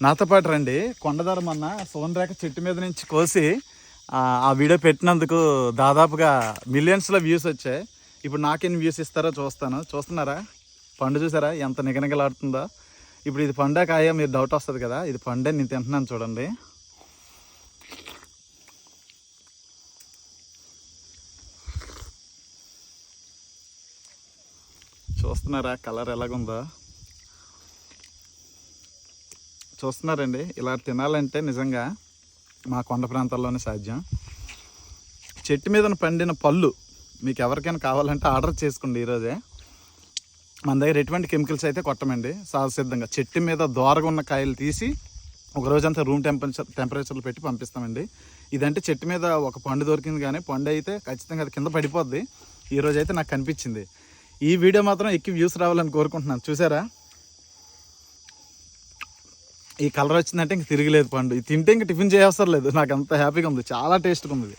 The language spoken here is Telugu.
నాతో పాటు రండి. కొండదారం అన్న సోనరేఖ చెట్టు మీద నుంచి కోసి ఆ, వీడియో పెట్టినందుకు దాదాపుగా మిలియన్స్లో వ్యూస్ వచ్చాయి. ఇప్పుడు నాకెన్ని వ్యూస్ ఇస్తారో చూస్తాను. చూస్తున్నారా? పండు చూసారా? ఎంత నిగనిగలాడుతుందో. ఇప్పుడు ఇది పండే కాయ మీరు డౌట్ వస్తుంది కదా. ఇది పండే నేను తింటున్నాను చూడండి. చూస్తున్నారా? కలర్ ఎలాగుందో? చూస్తున్నారండి. ఇలా తినాలంటే నిజంగా మా కొండ ప్రాంతాల్లోనే సాధ్యం. చెట్టు మీద పండిన పళ్ళు మీకు ఎవరికైనా కావాలంటే ఆర్డర్ చేసుకోండి ఈరోజే. మన దగ్గర ఎటువంటి కెమికల్స్ అయితే కొట్టమండి. సహజసిద్ధంగా చెట్టు మీద దోరగా ఉన్న కాయలు తీసి ఒక రోజంతా రూమ్ టెంపరేచర్ టెంపరేచర్లో పెట్టి పంపిస్తామండి. ఇదంటే చెట్టు మీద ఒక పండు దొరికింది కానీ పండు అయితే ఖచ్చితంగా అది కింద పడిపోద్ది. ఈ అయితే నాకు కనిపించింది. ఈ వీడియో మాత్రం ఎక్కువ వ్యూస్ రావాలని కోరుకుంటున్నాను. చూసారా? ఈ కలర్ వచ్చిందంటే ఇంక తిరగలేదు పండు. ఇది తింటే ఇంక టిఫిన్ చేయవసరం లేదు. నాకు అంత హ్యాపీగా ఉంది. చాలా టేస్ట్గా ఉంది